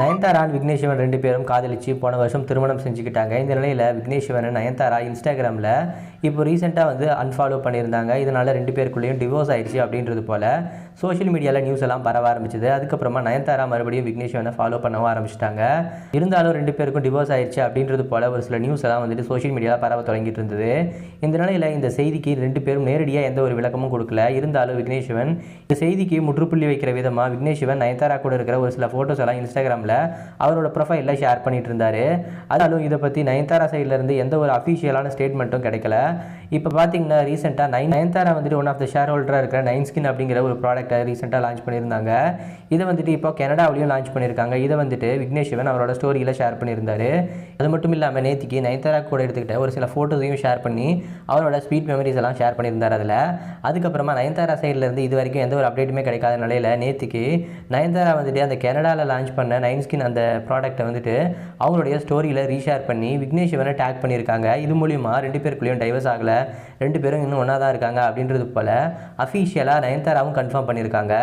Nayanthara and Vignesh Sivan ரெண்டு பேரும் காதலிச்சு போன வருஷம் திருமணம் செஞ்சுக்கிட்டாங்க. இந்த நிலையில் விக்னேஷ் சிவன் நயன்தாரா இன்ஸ்டாகிராமில் இப்போ ரீசெண்டாக வந்து அன்ஃபாலோ பண்ணியிருந்தாங்க. இதனால் ரெண்டு பேருக்குள்ளேயும் டிவோர்ஸ் ஆயிடுச்சு அப்படின்றது போல் சோஷியல் மீடியாவில் நியூஸ் எல்லாம் பரவ ஆரம்பிச்சது. அதுக்கப்புறமா நயன்தாரா மறுபடியும் விக்னேஷ் சிவனை ஃபாலோ பண்ணவும் ஆரம்பிச்சிட்டாங்க. இருந்தாலும் ரெண்டு பேருக்கும் டிவோர்ஸ் ஆயிடுச்சு அப்படின்றது போல் ஒரு சில நியூஸ் எல்லாம் வந்துட்டு சோஷியல் மீடியாவில் பரவ தொடங்கிட்டு இருந்தது. இந்த நிலையில் இந்த செய்திக்கு ரெண்டு பேரும் நேரடியாக எந்த ஒரு விளக்கமும் கொடுக்கல. இருந்தாலும் விக்னேஷ் சிவன் இந்த செய்திக்கு முற்றுப்புள்ளி வைக்கிற விதமாக விக்னேஷ் சிவன் நயன்தாரா கூட இருக்கிற ஒரு சில ஃபோட்டோஸ் எல்லாம் இன்ஸ்டாகிராமில் அவரோட ப்ரொஃபைலில் ஷேர் பண்ணிட்டு இருந்தார். அதனாலும் இதை பற்றி நயன்தாரா சைடுல இருந்து எந்த ஒரு அஃபிஷியலான ஸ்டேட்மெண்ட்டும் கிடைக்கல. இப்போ பார்த்தீங்கன்னா ரீசெண்டாக நைன் நயன்தாரா வந்துட்டு ஒன் ஆஃப் த ஷேர் ஹோல்டராக இருக்கிற நைன் ஸ்கின் அப்படிங்கிற ஒரு ப்ராடக்ட்டை ரீசெண்டாக லான்ச் பண்ணியிருந்தாங்க. இதை வந்துட்டு இப்போ கனடாவிலையும் லான்ச் பண்ணியிருக்காங்க. இதை வந்துட்டு விக்னேஷ் சிவன் அவரோட ஸ்டோரியில் ஷேர் பண்ணியிருந்தாரு. அது மட்டும் இல்லாமல் நேத்திக்கு நயன்தாரா கூட எடுத்துக்கிட்ட ஒரு சில ஃபோட்டோஸையும் ஷேர் பண்ணி அவரோட ஸ்வீட் மெமரிஸ் எல்லாம் ஷேர் பண்ணியிருந்தார் அதில். அதுக்கப்புறமா நயன்தாரா சைட்லேருந்து இது வரைக்கும் எந்த ஒரு அப்டேட்டுமே கிடைக்காத நிலையில் நேத்திக்கு நயன்தாரா வந்துட்டு அந்த கனடாவில் லான்ச் பண்ண நைன் ஸ்கின் அந்த ப்ராடக்ட்டை வந்துட்டு அவங்களுடைய ஸ்டோரியில் ரீஷேர் பண்ணி விக்னேஷ் சிவனை டேக் பண்ணியிருக்காங்க. இது மூலிமா ரெண்டு பேருக்குள்ளேயும் டைவர்ஸ் ஆகலை. ரெண்டு பேரும் இன்னும் ஒன்றா தான் இருக்காங்க அப்படின்றது போல் அஃபீஷியலாக நயன்தாராவும் கன்ஃபார்ம் பண்ணியிருக்காங்க.